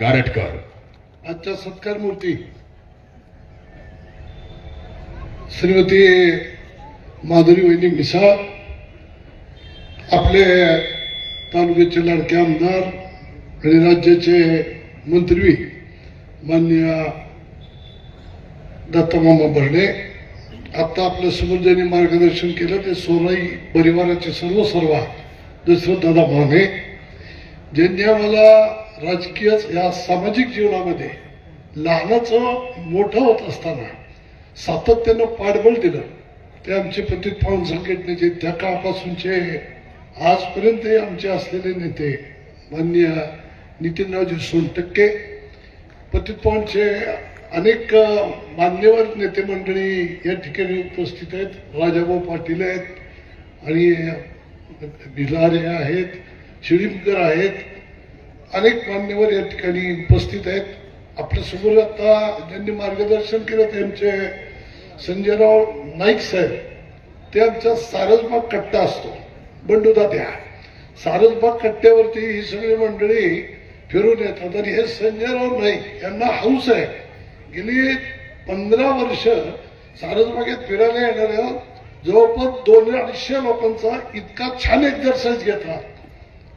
गारटकर आजच्या सत्कार मूर्ती. श्रीमती माधुरी वहिनी मिसाळ आपले तालुक्याचे लाडके आमदार आणि राज्याचे मंत्री मान्य दत्तमामा बर्डे आता आपल्यासमोर ज्यांनी मार्गदर्शन केलं ते सोनाई परिवाराचे सर्व सर्व दुसरं दादा माने. ज्यांनी आम्हाला राजकीय या सामाजिक जीवनामध्ये लहानाचं मोठं होत असताना सातत्यानं पाठबळ दिलं ते आमचे प्रतीक पाहून संघटनेचे त्या काळापासूनचे आजपर्यंत आमचे असलेले नेते मान्य नितीनरावजी सोनटक्के पतित पावनचे अनेक मान्यवर नेते मंडळी या ठिकाणी उपस्थित आहेत. राजाभाऊ पाटील आहेत आणि भिलारे आहेत शिळीमकर आहेत. अनेक मान्यवर या ठिकाणी उपस्थित आहेत. आपल्यासमोर आता ज्यांनी मार्गदर्शन केलं त्यांचे संजयराव नाईक साहेब. ते आमचा सारसबाग कट्टा असतो. बंडू त्या सारसबाग कट्ट्यावरती ही सगळी मंडळी फिरून येतात. आणि हे संजयराव नाईक यांना हौस आहे. गेली पंधरा वर्ष सारसबागेत फिरायला येणाऱ्या जवळपास दोन अडीचशे लोकांचा इतका छान एक्झरसाइज घेतात.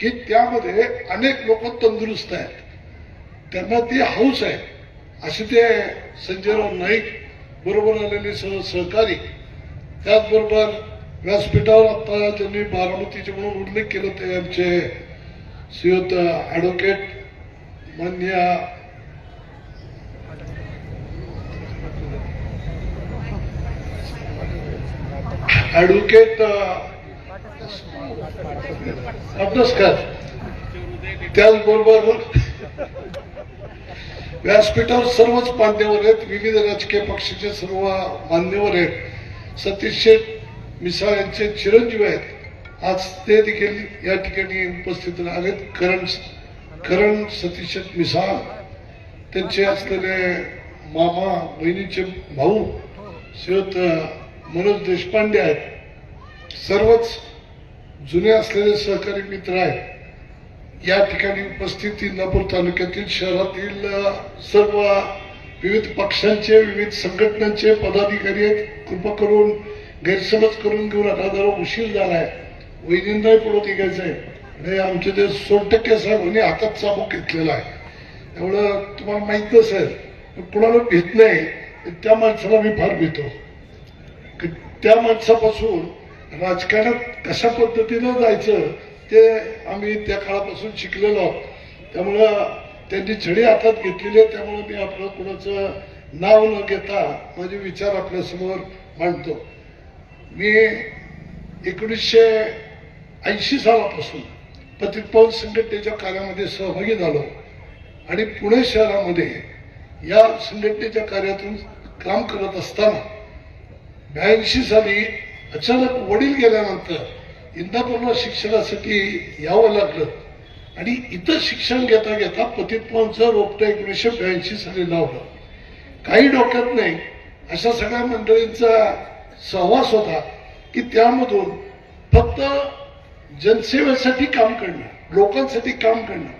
की त्यामध्ये अनेक लोक तंदुरुस्त आहेत. त्यांना ती हौस आहे. असे ते संजयराव नाईक बरोबर आलेले सह सहकारी त्याचबरोबर व्यासपीठावर आता त्यांनी बारामतीचे म्हणून उल्लेख केला ते आमचे श्रीयुत ॲडव्होकेट मान्य ॲडव्होकेट अभ्यासकर त्याचबरोबर व्यासपीठावर सर्वच मान्यवर आहेत विविध राजकीय पक्षाचे सर्व मान्यवर आहेत. सतीश शेठ मिसाळ यांचे चिरंजीव आहेत. आज ते देखील या ठिकाणी उपस्थित आहेत. करण करण सतीश शेठ मिसाळ त्यांचे असलेले मामा बहिणीचे भाऊ श्रीयुत मनोज देशपांडे आहेत. सर्वच जुने असलेले सहकारी मित्र आहेत. या ठिकाणी उपस्थित इंदापूर तालुक्यातील शहरातील सर्व विविध पक्षांचे विविध संघटनांचे पदाधिकारी आहेत. कृपा करून गैरसमज करून घेऊन आता जरा उशीर आहे. वैनिंदाही पुढे निघायचं आहे. आणि आमचे ते सोनटक्के साहेबांनी हातात चाबूक घेतलेला आहे. एवढं तुम्हाला माहीत असेल कुणाला भीत नाही त्या माणसाला मी फार भीतो त्या माणसापासून राजकारणात कशा पद्धतीनं जायचं ते आम्ही त्या काळापासून शिकलेलो आहोत. त्यामुळं त्यांनी छडी हातात घेतलेली आहे त्यामुळं मी आपलं कुणाचं नाव न घेता माझे विचार आपल्यासमोर मांडतो. मी एकोणीसशे ऐंशी सालापासून पतित पाऊल संघटनेच्या कार्यामध्ये सहभागी झालो आणि पुणे शहरामध्ये या संघटनेच्या कार्यातून काम करत असताना ब्याऐंशी साली अचानक वडील गेल्यानंतर इंदापूरला शिक्षणासाठी यावं लागलं. आणि इथं शिक्षण घेता घेता पतित्वांचं रोपटं एकोणीसशे ब्याऐंशी साली लावलं. काही डोक्यात नाही अशा सगळ्या मंडळींचा सहवास होता की त्यामधून फक्त जनसेवेसाठी काम करणं लोकांसाठी काम करणं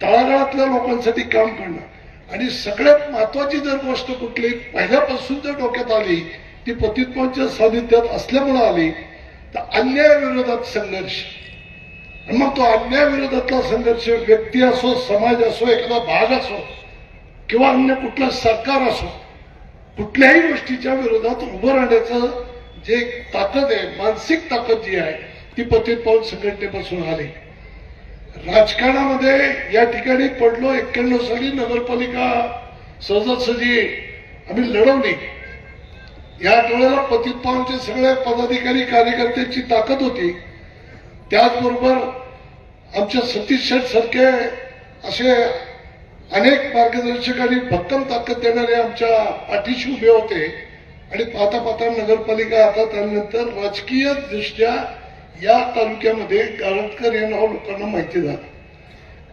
तळागाळातल्या लोकांसाठी काम करणं आणि सगळ्यात महत्वाची जर गोष्ट कुठली पहिल्यापासून जर डोक्यात आली ती पतित्वाच्या सानिध्यात असल्यामुळे आली तर अन्यायाविरोधात संघर्ष. आणि मग तो अन्यायाविरोधातला संघर्ष व्यक्ती असो समाज असो एखादा भाग असो किंवा अन्य कुठलं सरकार असो कुठल्याही गोष्टीच्या विरोधात उभं राहण्याचं जे ताकद आहे मानसिक ताकद जी आहे ती पतित पाऊल संघटनेपासून आली. राजकारणामध्ये या ठिकाणी पडलो एक्क्याण्णव साली नगरपालिका सहजासहजी आम्ही लढवली. या वेळेला पतित सगळ्या सगळे पदाधिकारी कार्यकर्त्यांची ताकद होती. त्याचबरोबर आमच्या सतीश शेठ सारखे असे अनेक मार्गदर्शक आणि भक्कम ताकद देणारे आमच्या पाठीशी उभे होते. आणि पाहता पाहता नगरपालिका आता त्यानंतर राजकीय दृष्ट्या या तालुक्यामध्ये गारटकर या नाव हो लोकांना माहिती झालं.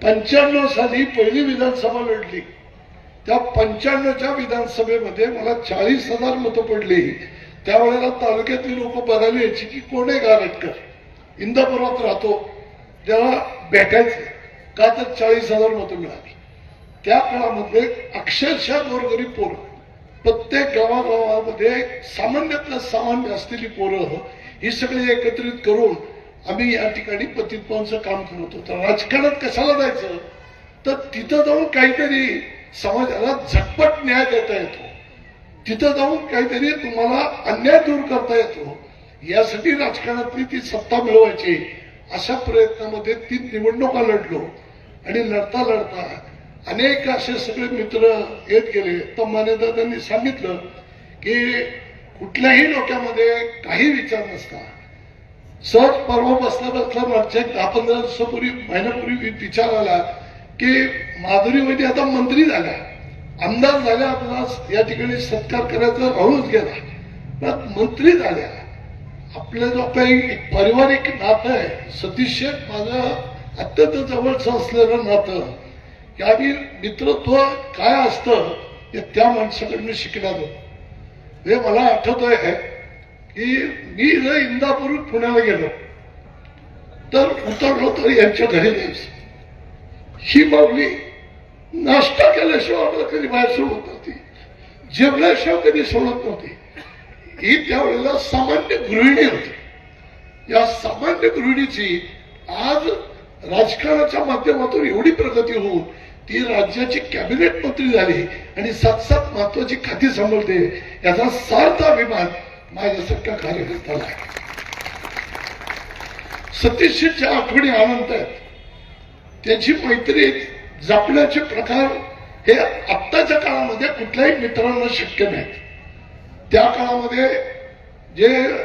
पंच्याण्णव साली पहिली विधानसभा लढली. त्या पंच्याण्णवच्या विधानसभेमध्ये मला चाळीस हजार मतं पडली. त्यावेळेला तालुक्यातली लोक बघायला यायची की कोण आहे गारटकर? इंदापुरात राहतो. त्याला भेटायचं का तर चाळीस हजार मतं मिळाली. त्या काळामध्ये अक्षरशः गोरगरीब पोरं. प्रत्येक गावागावामध्ये सामान्यातलं सामान्य असलेली पोरं ही सगळी एकत्रित करून आम्ही या ठिकाणी पतित्वांचं काम करत होतो. राजकारणात कशाला जायचं? तर तिथं जाऊन काहीतरी समाजाला झटपट न्याय देता येतो. तिथं जाऊन काहीतरी तुम्हाला अन्याय दूर करता येतो. यासाठी राजकारणातली ती सत्ता मिळवायची. अशा प्रयत्नामध्ये ती निवडणुका लढलो. आणि लढता लढता अनेक असे सगळे मित्र येत गेले. तर मान्यता त्यांनी सांगितलं की कुठल्याही डोक्यामध्ये काही विचार नसता. सहज परवा बसल्या बसल्या मागच्या दहा पंधरा दिवसापूर्वी महिन्यापूर्वी विचार आला की माधुरी वैद्य आता मंत्री झाल्या आमदार झाल्या आपला या ठिकाणी सत्कार करायचा राहूनच गेला. पण मंत्री झाल्या. आपलं जो काही पारिवारिक नातं आहे सतीश माझं अत्यंत जवळचं असलेलं नातं की मित्रत्व काय असतं हे त्या माणसाकडनं शिकण्यात हे मला आठवत आहे की मी जर इंदापूर पुण्याला गेलो तर उतरलो तर यांच्या घरी जायचं. ही माऊली नाश्ता केल्याशिवाय आपल्याला कधी बाहेर सोडत नव्हती. जेवल्याशिवाय कधी सोडत नव्हती. ही त्यावेळेला सामान्य गृहिणी होती. या सामान्य गृहिणीची आज राजकारणाच्या माध्यमातून एवढी प्रगती होऊन ती राज्याची कॅबिनेट मंत्री झाली आणि सात सात महत्वाची खाती सांभाळते याचा सार्थ अभिमान माझ्यासारख्या कार्यकर्त्याला आहे. आठवणी आनंद आहेत. त्याची मैत्री जपण्याचे प्रकार हे आत्ताच्या काळामध्ये कुठल्याही मित्रांना शक्य नाहीत. त्या काळामध्ये जे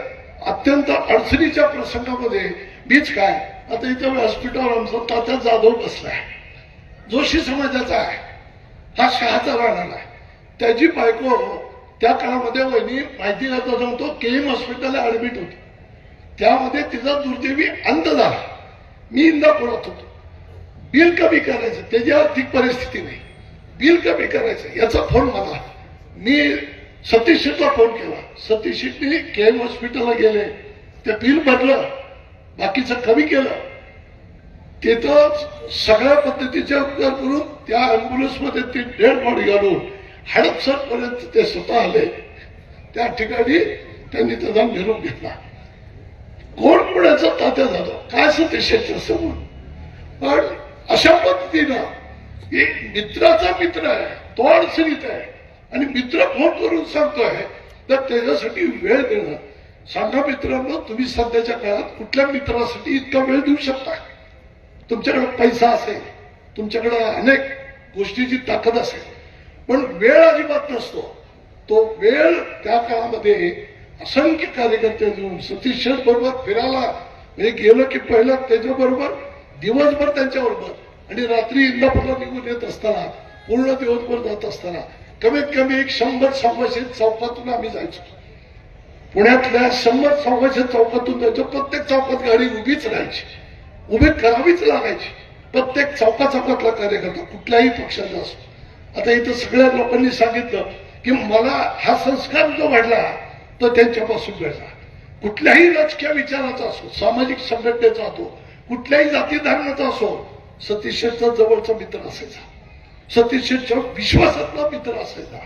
अत्यंत अडचणीच्या प्रसंगामध्ये बीच काय आता इथं व्यासपीठावर आमचा तात्या जाधव बसला आहे. जोशी समाजाचा आहे. हा शहाचा राहणार आहे. त्याची बायको त्या काळामध्ये वहिनी माहिती करता सांगतो के एम हॉस्पिटलला ऍडमिट होती. त्यामध्ये तिचा दुर्दैवी अंत झाला. मी इंदापुरात होतो. बिल कमी करायचं त्याची आर्थिक परिस्थिती नाही. बिल कमी करायचं याचा फोन मला. मी सतीशला फोन केला. सतीशनी के एम हॉस्पिटलला गेले. ते बिल भरलं बाकीचं कमी केलं. तिथं सगळ्या पद्धतीचे उपचार करून त्या अँब्युलन्समध्ये ती डेड बॉडी घालून हडपसरपर्यंत ते स्वतः आले. त्या ठिकाणी त्यांनी त्याचा निरोप घेतला. कोण कोणाचा तात्या झालं? काय सतीशाचं समोर पण अशा पद्धतीनं एक मित्राचा मित्र आहे तो अडचणीत आहे. आणि मित्र फोन करून सांगतोय तर त्याच्यासाठी वेळ देणं. सांगा मित्रांनो तुम्ही सध्याच्या काळात कुठल्या मित्रासाठी इतका वेळ देऊ शकता? तुमच्याकडे पैसा असेल तुमच्याकडे अनेक गोष्टीची ताकद असेल. पण वेळ अजिबात नसतो. तो वेळ त्या काळामध्ये असंख्य कार्यकर्ते देऊन सतीश बरोबर फिरायला म्हणजे गेलं की पहिलं त्याच्याबरोबर दिवसभर त्यांच्याबरोबर आणि रात्री इंदापूरला निघून येत असताना पूर्ण दिवसभर जात असताना कमीत कमी एक शंभर सव्वाशे चौकातून आम्ही जायचो. पुण्यातल्या शंभर सव्वाशे चौकातून जायचो प्रत्येक चौकात गाडी उभीच राहायची. उभी करावीच लागायची. प्रत्येक चौका चौकातला कार्यकर्ता कुठल्याही पक्षाचा असो. आता इथं सगळ्या लोकांनी सांगितलं की मला हा संस्कार जो घडला तो त्यांच्यापासून घडला. कुठल्याही राजकीय विचाराचा असो सामाजिक संघटनेचा असो कुठल्याही जाती धर्माचा असो सतीशचा जवळचा मित्र असायचा. सतीशच्या विश्वासातला मित्र असायचा.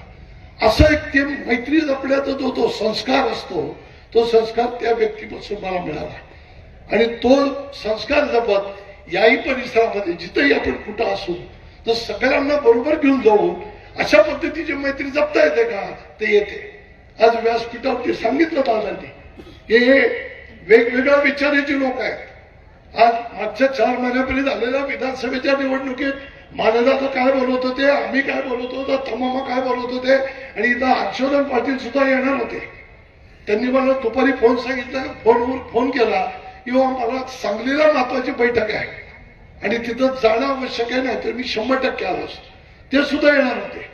असं एक ते मैत्री जपण्याचा जो तो संस्कार असतो तो संस्कार त्या व्यक्तीपासून मला मिळाला. आणि तो संस्कार जपत याही परिसरामध्ये जिथंही आपण कुठं असू तर सगळ्यांना बरोबर घेऊन जाऊन अशा पद्धतीची मैत्री जपता येते का ते येते. आज व्यासपीठावरती सांगितलं दादांनी हे वेगवेगळ्या विचाराचे लोक आहेत. आज मागच्या चार महिन्यापूर्वी झालेल्या विधानसभेच्या निवडणुकीत मानदाता काय बोलत होते आम्ही काय बोलत होतो तमामा काय बोलत होते आणि इथं हर्षवर्धन पाटील सुद्धा येणार होते. त्यांनी मला दुपारी फोन सांगितला फोनवर फोन केला किंवा हो, मला सांगलीला महत्वाची बैठक आहे आणि तिथं जाणं आवश्यक आहे नाही तर मी शंभर टक्के आलो असतो. ते सुद्धा येणार होते.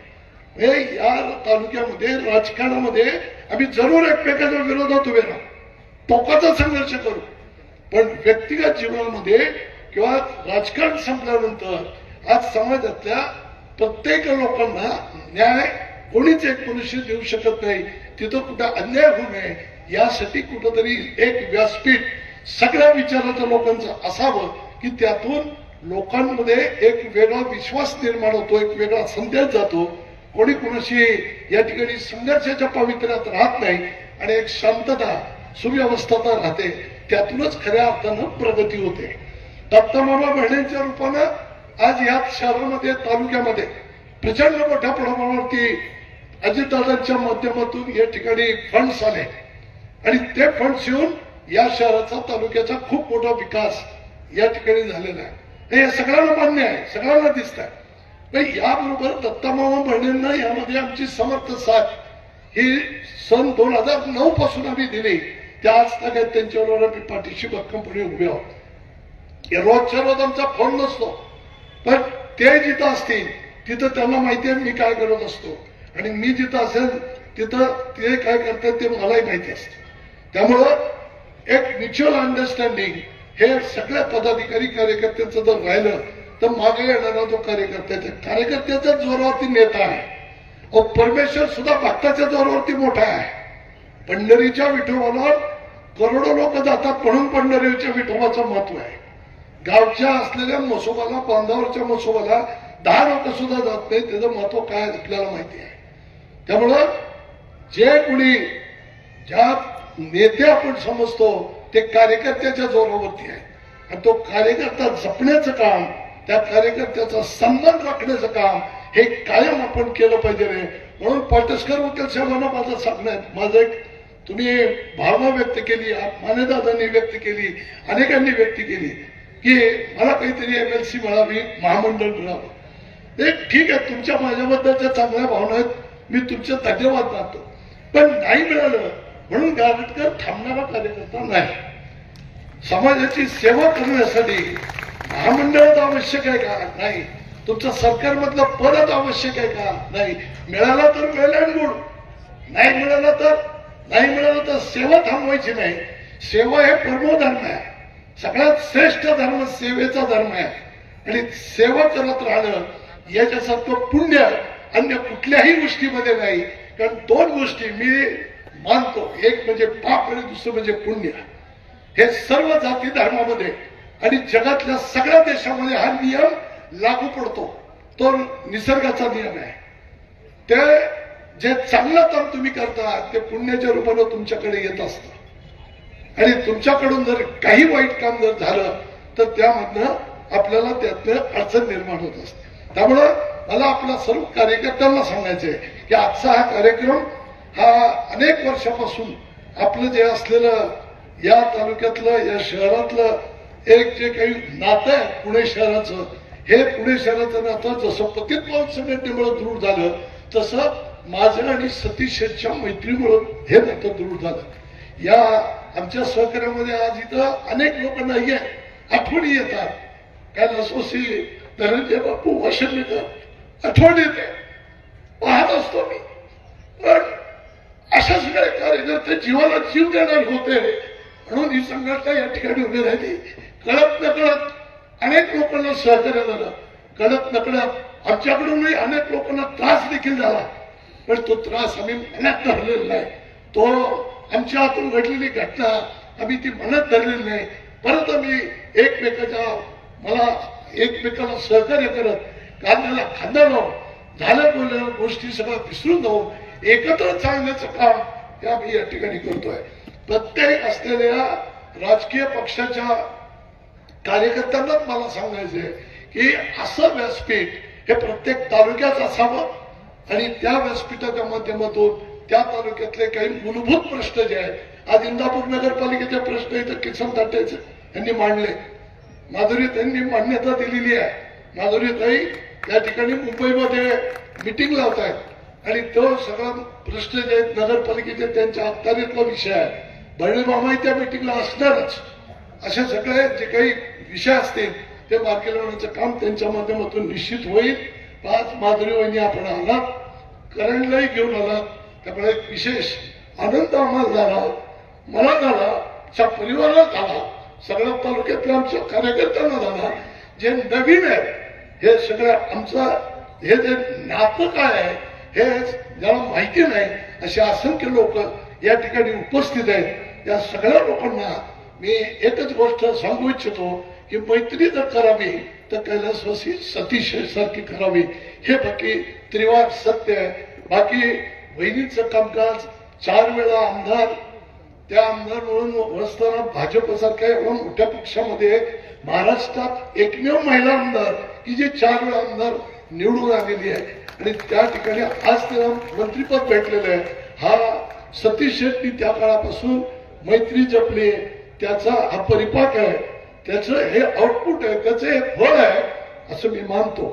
हे या तालुक्यामध्ये राजकारणामध्ये आम्ही जरूर एकमेकाच्या विरोधात उभे राहू. टोकाचा संघर्ष करू. पण व्यक्तिगत जीवनामध्ये किंवा राजकारण संपल्यानंतर आज समाजातल्या प्रत्येक लोकांना न्याय कोणीच एक मनुष्य देऊ शकत नाही. तिथं कुठं अन्याय होऊ नये यासाठी कुठंतरी एक व्यासपीठ सगळ्या विचाराच्या लोकांचं असावं की त्यातून लोकांमध्ये एक वेगळा विश्वास निर्माण होतो एक वेगळा संदेश जातो. कोणी कोणाशी या ठिकाणी संघर्षाच्या पावित्र्यात राहत नाही आणि एक शांतता सुव्यवस्थाता राहते. त्यातूनच खऱ्या अर्थानं प्रगती होते. दत्तमामा बहिणींच्या रूपानं आज या शहरामध्ये तालुक्यामध्ये प्रचंड मोठ्या प्रमाणावरती अजितदादांच्या माध्यमातून या ठिकाणी फंड्स आले. आणि ते फंड्स येऊन या शहराचा तालुक्याचा खूप मोठा विकास या ठिकाणी झालेला आहे. हे सगळ्यांना मान्य आहे सगळ्यांना दिसत आहे पण याबरोबर दत्तामामा बहिणींना यामध्ये आमची समर्थ साथ ही सन दोन हजार नऊ पासून आम्ही दिली. त्या आज तागात त्यांच्याबरोबर आम्ही पाठीशी भक्कमपणे उभे आहोत. रोजच्या रोज आमचा फोन नसतो. पण ते जिथं असतील तिथं त्यांना माहिती आहे मी काय करत असतो. आणि मी जिथं असेल तिथं ते काय करतात ते मलाही माहिती असतं. त्यामुळं एक म्युच्युअल अंडरस्टँडिंग हे सगळ्या पदाधिकारी कार्यकर्त्यांचं जर राहिलं तर मागे येणारा जो कार्यकर्त्याचा कार्यकर्त्याच्या जोरावरती नेता आहे. परमेश्वर सुद्धा भक्ताच्या जोरावरती मोठा आहे. पंढरीच्या विठोबाला करोडो लोक जातात म्हणून पंढरीच्या विठोबाचं महत्त्व आहे. गावच्या असलेल्या मसोबाला बांधावरच्या मसोबाला दहा लोक सुद्धा जात नाही त्याचं महत्त्व काय आपल्याला माहिती आहे. त्यामुळं जे कुणी ज्या नेते आपण समजतो ते कार्यकर्त्याच्या जोरावरती आहे आणि तो कार्यकर्ता जपण्याचं काम त्या कार्यकर्त्याचा सन्मान राखण्याचं काम हे कायम आपण केलं पाहिजे रे. म्हणून पाटसकर वकील साहेबांना माझं सांगणं आहे माझं एक तुम्ही भावना व्यक्त केली मान्यदादांनी व्यक्त केली अनेकांनी व्यक्त केली की मला काहीतरी एम एल सी मिळावी महामंडळ मिळावं. ते ठीक आहे तुमच्या माझ्याबद्दलच्या चांगल्या भावना आहेत मी तुमचे धन्यवाद मानतो. पण नाही मिळालं म्हणून गारटकर थांबणारा कार्यकर्ता नाही. समाजाची सेवा करण्यासाठी महामंडळात आवश्यक आहे का? नाही. तुमचं सरकारमधलं पदच आवश्यक आहे का? नाही. मिळाला तर मिळालं गुड. नाही मिळाला तर नाही मिळालं तर सेवा थांबवायची नाही. सेवा हे परमोधर्म आहे. सगळ्यात श्रेष्ठ धर्म सेवेचा धर्म आहे. आणि सेवा करत राहणं याच्यासारखं पुण्य अन्य कुठल्याही गोष्टीमध्ये नाही. कारण दोन गोष्टी मी मानतो. एक म्हणजे पाप आणि दुसरं म्हणजे पुण्य. हे सर्व जाती धर्मामध्ये आणि जगातल्या सगळ्या देशामध्ये हा नियम लागू पडतो. तो निसर्गाचा नियम आहे. ते जे चांगलं काम तुम्ही करता ते पुण्याच्या रूपानं तुमच्याकडे येत असतं. आणि तुमच्याकडून जर काही वाईट काम जर झालं तर त्यामधनं आपल्याला त्यातनं अडचण निर्माण होत असते. त्यामुळं मला आपल्या सर्व कार्यकर्त्यांना सांगायचंय की आजचा हा कार्यक्रम हा अनेक वर्षापासून आपलं जे असलेलं या तालुक्यातलं या शहरातलं एक जे काही नातं आहे पुणे शहराचं हे पुणे शहराचं नातं जसं पतित पावन संघटनेमुळे दृढ झालं तसं माझं आणि सतीशच्या मैत्रीमुळं हे नातं दृढ झालं. या आमच्या सहकार्यामध्ये आज इथं अनेक लोकांना नाही आठवणी येतात. काय असोसी धनंजय बापू वाशिंडकर आठवण येते पाहत असतो मी. पण अशा सगळ्या कार्यकर्ते जीवाला जीव देणार होते म्हणून ही संघटना या ठिकाणी उभी राहिली. कळत नकळत अनेक लोकांना सहकार्य झालं. कळत नकळत आमच्याकडूनही अनेक लोकांना त्रास देखील झाला. पण तो त्रास आम्ही मनात धरलेला नाही. तो आमच्या हातून घडलेली घटना आम्ही ती मनात धरलेली नाही. परत आम्ही एकमेकाच्या मला एकमेकाला सहकार्य करत कांद्याला खांदा लावून झाल्या बोलल्या गोष्टी सगळ्या विसरून जाऊन एकत्र चालण्याचं काम हे आम्ही या ठिकाणी करतोय. प्रत्येक असलेल्या राजकीय पक्षाच्या कार्यकर्त्यांनाच मला सांगायचंय की असं व्यासपीठ हे प्रत्येक तालुक्यात असावं आणि त्या व्यासपीठाच्या माध्यमातून त्या तालुक्यातले काही मूलभूत प्रश्न जे आहेत आज इंदापूर नगरपालिकेचे प्रश्न इथं किसन ताटेचे यांनी मांडले. माधुरी त्यांनी मान्यता दिलेली आहे. माधुरी ताई या ठिकाणी मुंबईमध्ये मिटिंग लावत आहेत आणि तो सगळा प्रश्न जे आहेत नगरपालिकेचे त्यांच्या अखत्यारीतला विषय आहे. बहिणी मामाही त्या मिटिंगला असणारच. असे सगळे जे काही विषय असतील ते मार्गी लावण्याचं काम त्यांच्या माध्यमातून निश्चित होईल. पाच माधुरी वहिनी आपण आला करंटलाही घेऊन आला त्यामुळे एक विशेष आनंद आम्हाला झाला. मला झाला आमच्या परिवाराला झाला सगळ्या तालुक्यातल्या आमच्या कार्यकर्त्यांना झाला. जे नवीन आहे हे सगळं आमचं हे जे नातं काय आहे हे ज्याला माहिती नाही असे असंख्य लोक या ठिकाणी उपस्थित आहेत. या सगळ्या लोकांना मी एकच गोष्ट सांगू इच्छितो की मैत्री जर करावी तर कैलासवासी सतीश सारखी करावी. हे बाकी त्रिवार सत्य आहे. बाकी वहिनीचं कामकाज चार वेळा आमदार. त्या आमदार म्हणून असताना भाजपसारख्या एवढ्या मोठ्या पक्षामध्ये महाराष्ट्रात एकमेव महिला आमदार की जी चार वेळा आमदार निवडून आलेली आहे. आणि त्या ठिकाणी आज त्याला मंत्रीपद भेटलेलं आहे. हा सतीश शेट्टी त्या काळापासून मैत्री जपली त्याचा हा परिपाक आहे. त्याचं हे आउटपुट आहे त्याचं हे फळ आहे असं मी मानतो.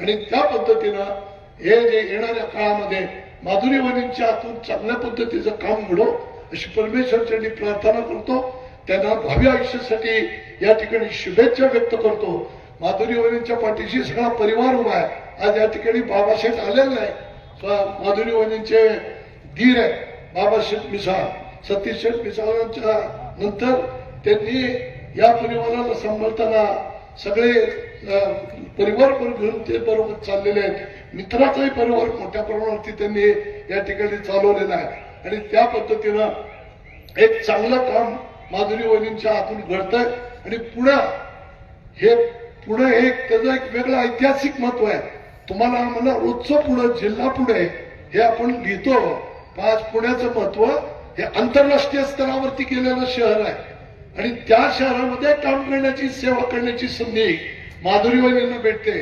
आणि त्या पद्धतीनं हे जे येणाऱ्या काळामध्ये माधुरीवाणींच्या हातून चांगल्या पद्धतीचं काम घडो अशी परमेश्वरच्या प्रार्थना करतो. त्यांना भावी आयुष्यासाठी या ठिकाणी शुभेच्छा व्यक्त करतो. माधुरीवाणींच्या पाठीशी सगळा परिवार उभा आहे. आज या ठिकाणी बाबाशेठ आलेला नाही माधुरीवाणींचे धीर आहे बाबासाहेब मिसाळ सतीश शेठ मिसाळांच्या नंतर त्यांनी या परिवाराला सांभाळताना सगळे परिवार बरोबर घेऊन ते बरोबर चाललेले आहेत. मित्राचाही परिवार मोठ्या प्रमाणावरती त्यांनी या ठिकाणी चालवलेला आहे. आणि त्या पद्धतीनं एक चांगलं काम माधुरी वहिनींच्या हातून आहे आणि पुणे हे पुणे हे त्याचं एक वेगळं ऐतिहासिक महत्त्व आहे. तुम्हाला आम्हाला रोजचं पुणे जिल्हा पुढे हे आपण लिहितो. आज पुण्याचं महत्त्व हे आंतरराष्ट्रीय स्तरावरती केलेलं शहर आहे. आणि त्या शहरामध्ये काम करण्याची सेवा करण्याची संधी माधुरी वहिनींना भेटते.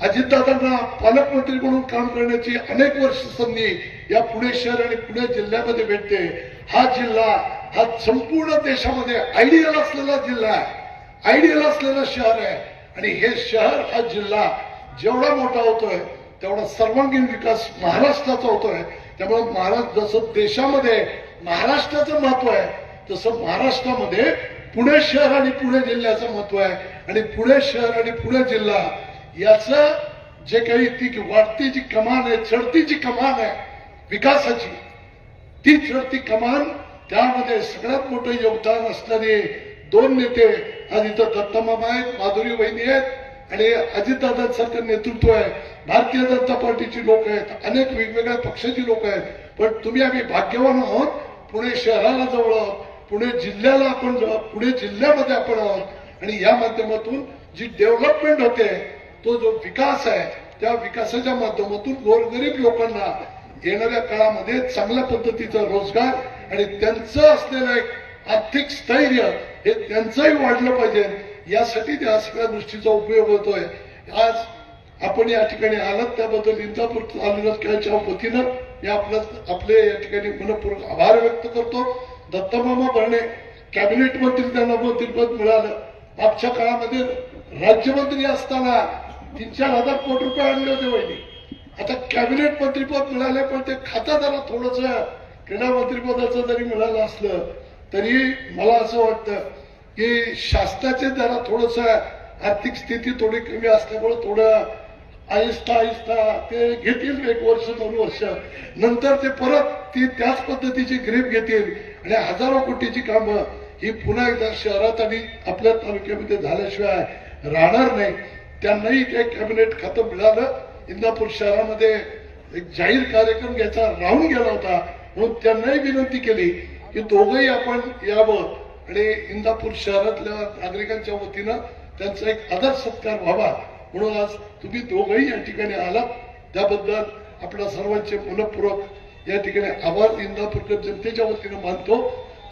अजितदादांना पालकमंत्री म्हणून काम करण्याची अनेक वर्ष संधी या पुणे शहर आणि पुणे जिल्ह्यामध्ये भेटते. हा जिल्हा हा संपूर्ण देशामध्ये आयडियल असलेला जिल्हा आहे. आयडियल असलेलं शहर आहे. आणि हे शहर हा जिल्हा जेवढा मोठा होतोय तेवढा सर्वांगीण विकास महाराष्ट्राचा होतोय. त्यामुळे महाराष्ट्र जसं देशामध्ये महाराष्ट्राचं महत्त्व आहे तसं महाराष्ट्रामध्ये पुणे शहर आणि पुणे जिल्ह्याचं महत्त्व आहे. आणि पुणे शहर आणि पुणे जिल्हा याच जे काही ती वाढती जी कमान आहे चढती जी कमान आहे विकासाची ती चढती कमान त्यामध्ये सगळ्यात मोठं योगदान असणारे दोन नेते आज इथं दत्तमामा आहेत माधुरी वहिनी आहेत आणि अजितदादांसारखं नेतृत्व आहे. भारतीय जनता पार्टीची लोक आहेत अनेक वेगवेगळ्या पक्षाची लोक आहेत. पण तुम्ही आम्ही भाग्यवान आहोत पुणे शहराला जवळ आहोत. पुणे जिल्ह्याला आपण पुणे जिल्ह्यामध्ये आपण आहोत. आणि या माध्यमातून जी डेव्हलपमेंट होते तो जो विकास आहे त्या विकासाच्या माध्यमातून गोरगरीब लोकांना येणाऱ्या काळामध्ये चांगल्या पद्धतीचा रोजगार आणि त्यांचं असलेलं एक आर्थिक स्थैर्य हे त्यांचंही वाढलं पाहिजे. यासाठी त्या सगळ्या गोष्टीचा उपयोग होतोय. आज आपण या ठिकाणी आलात त्याबद्दल इंदापूर तालुक्याच्या वतीनं मी आपलं आपले या ठिकाणी मनपूर्वक आभार व्यक्त करतो. दत्तमामा भरणे कॅबिनेट मंत्री त्यांना मंत्रीपद मिळालं. मागच्या काळामध्ये राज्यमंत्री असताना तीन चार हजार कोटी रुपये आणले होते वहिनी. आता कॅबिनेट मंत्रीपद मिळाले पण ते खातं जरा थोडस क्रीडा मंत्रीपदाचं जरी मिळालं असलं तरी मला असं वाटतं की शासनाचे जरा थोडस आर्थिक स्थिती थोडी कमी असल्यामुळे थोडं आहिस्ता आहिस्ता ते घेतील एक वर्ष दोन वर्ष. नंतर ते परत ती त्याच पद्धतीची ग्रीप घेतील. आणि हजारो कोटीची कामं ही पुन्हा एकदा शहरात आणि आपल्या तालुक्यामध्ये झाल्याशिवाय राहणार नाही. त्यांनाही ते कॅबिनेट खातं मिळालं. इंदापूर शहरामध्ये एक जाहीर कार्यक्रम घ्यायचा राहून गेला होता. म्हणून त्यांनाही विनंती केली की दोघंही आपण यावं. आणि इंदापूर शहरातल्या नागरिकांच्या वतीनं त्यांचा एक आदर सत्कार व्हावा. म्हणून आज तुम्ही दोघंही या ठिकाणी आलात. त्याबद्दल आपल्या सर्वांचे मनपूर्वक या ठिकाणी आभार इंदापूरकर जनतेच्या वतीनं मानतो.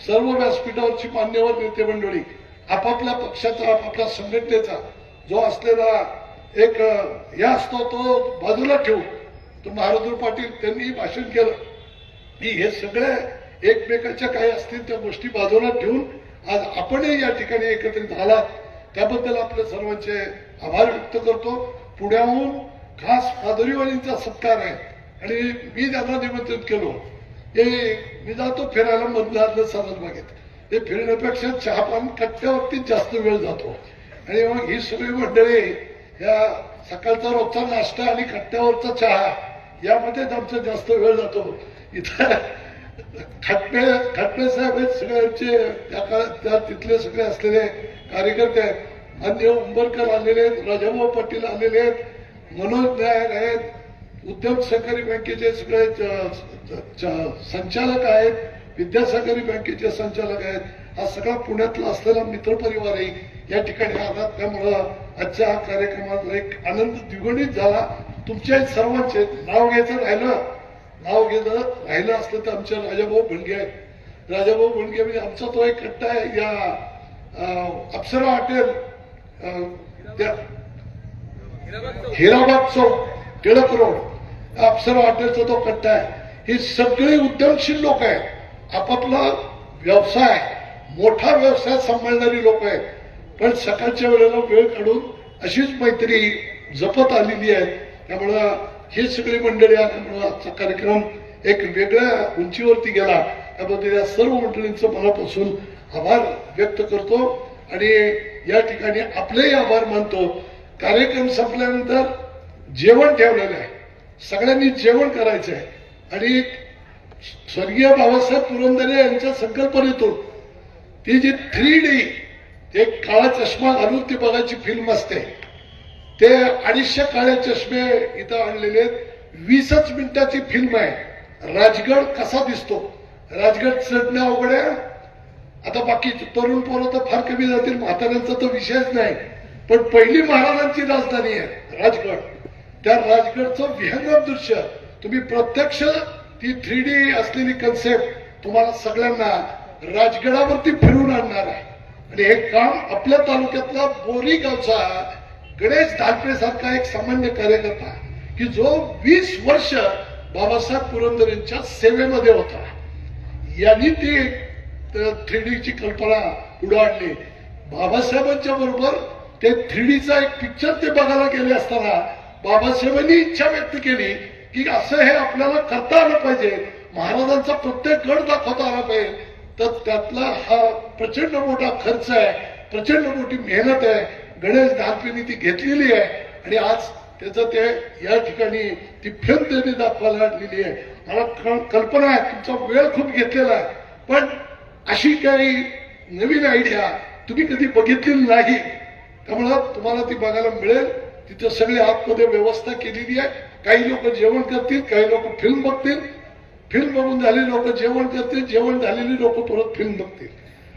सर्व व्यासपीठावरची मान्यवर नेते मंडळी आपापल्या पक्षाचा आपापल्या संघटनेचा जो असलेला एक हे असतो तो बाजूला ठेवू तो महाराज पाटील त्यांनी भाषण केलं. की हे सगळे एकमेकाच्या काही असतील त्या गोष्टी बाजूला ठेवून आज आपणही या ठिकाणी एकत्रित झाला त्याबद्दल आपल्या सर्वांचे आभार व्यक्त करतो. पुण्याहून खास माधुरीवालींचा सत्कार आहे. आणि मी त्यांना निमंत्रित केलो. हे मी जातो फिरायला मधल्या सरस बागेत हे फिरण्यापेक्षा चहापान कट्ट्यावरतीच जास्त वेळ जातो. आणि मग ही सगळी मंडळी या सकाळचा रोजचा नाश्ता आणि कट्ट्यावरचा चहा यामध्येच आमचा जास्त वेळ जातो. इथं खटपे खटपे साहेब आहेत सगळ्यांचे त्या काळात त्या तिथले सगळे असलेले कार्यकर्ते आहेत. अन्य उंबरकर आलेले आहेत राजाभाऊ पाटील आलेले आहेत मनोज नायर आहेत उद्यम सहकारी बँकेचे सगळे संचालक आहेत विद्यासागरी बँकेचे संचालक आहेत. हा सगळा पुण्यातला असलेला मित्रपरिवार आहे या ठिकाणी आला त्यामुळं आजच्या कार्यक्रमात कार्यक्रमाचा एक आनंद द्विगुणित झाला. तुमच्या सर्वांचे नाव घ्यायचं राहिलं. नाव घेणं राहिलं असलं तर आमच्या राजाभाऊ भणगे आहेत. राजाभाऊ भणगे म्हणजे आमचा तो एक कट्टा आहे. या अप्सरा हॉटेल अं, हिराबाद चौक टिळक रोड. अप्सरा हॉटेलचा तो कट्टा आहे. हे सगळे उद्यमशील लोक आहेत. आपापला व्यवसाय मोठा व्यवसाय सांभाळणारी लोक आहेत. पण सकाळच्या वेळेला वेळ काढून अशीच मैत्री जपत आलेली आहे. त्यामुळं हे सगळी मंडळी आल्यामुळं आजचा कार्यक्रम एक वेगळ्या उंचीवरती गेला. त्याबद्दल या सर्व मंडळींचं मनापासून आभार व्यक्त करतो आणि या ठिकाणी आपलेही आभार मानतो. कार्यक्रम संपल्यानंतर जेवण ठेवलेलं आहे. सगळ्यांनी जेवण करायचं आहे आणि स्वर्गीय बाबासाहेब पुरंदरे यांच्या संकल्पनेतून ती जी थ्री डी एक काळा चष्मा घालून ती बघायची फिल्म असते. ते अडीचशे काळे चष्मे इथं आणलेले आहेत. वीसच मिनिटाची फिल्म आहे. राजगड कसा दिसतो? राजगड चढण्या अवघड आहे. आता बाकी तरुण पोरं तर फार कमी जातील. म्हाताऱ्यांचा तर विषयच नाही. पण पहिली महाराजांची राजधानी आहे राजगड. त्या राजगडचं विहंगम दृश्य. तुम्ही प्रत्यक्ष ती थ्री डी असलेली कन्सेप्ट तुम्हाला सगळ्यांना राजगडावरती फिरून आणणार आहे. आणि हे काम आपल्या तालुक्यातला बोरी गावचा गणेश धाकरे सारखा एक सामान्य कार्यकर्ता की जो वीस वर्ष बाबासाहेब पुरंदरेंच्या सेवेमध्ये होता. यांनी ती थ्री डीची कल्पना उडाडली. बाबासाहेबांच्या बरोबर ते थ्री डीचा एक पिक्चर ते बघायला गेले असताना बाबासाहेबांनी इच्छा व्यक्त केली की असं हे आपल्याला करता आलं पाहिजे. महाराजांचा प्रत्येक गड दाखवता आला पाहिजे. तर त्यातला हा प्रचंड मोठा खर्च आहे. प्रचंड मोठी मेहनत आहे. गणेश दानपेनी ती घेतलेली आहे. आणि आज त्याचं ते या ठिकाणी ती फिल्म त्यांनी दाखवायला आणलेली आहे. मला कल्पना आहे तुमचा वेळ खूप घेतलेला आहे. पण अशी काही नवीन आयडिया तुम्ही कधी बघितलेली नाही त्यामुळं तुम्हाला ती बघायला मिळेल. तिथं सगळी आतमध्ये व्यवस्था केलेली आहे. काही लोक जेवण करतील काही लोक फिल्म बघतील. फिल्म बघून झालेली लोक जेवण करतील जेवण झालेली लोक परत फिल्म बघतील.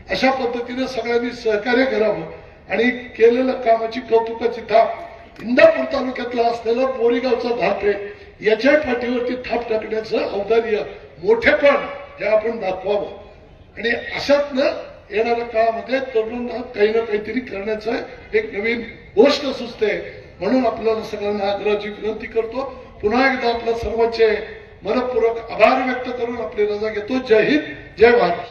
अशा पद्धतीने सगळ्यांनी सहकार्य करावं. आणि केलेल्या कामाची कौतुकाची थाप इंदापूर तालुक्यातला असलेला बोरीगावचा धाप आहे याच्या पाठीवरती थाप टाकण्याचं औदार्य मोठेपण हे आपण दाखवावं. आणि अशातनं येणाऱ्या काळामध्ये तरुणांना काही ना काहीतरी करण्याचं एक नवीन गोष्ट सुचते. म्हणून आपल्याला सगळ्यांना आग्रहाची विनंती करतो. पुन्हा एकदा आपल्या सर्वांचे मनपूर्वक आभार व्यक्त करून आपली रजा घेतो. जय हिंद जय भारत.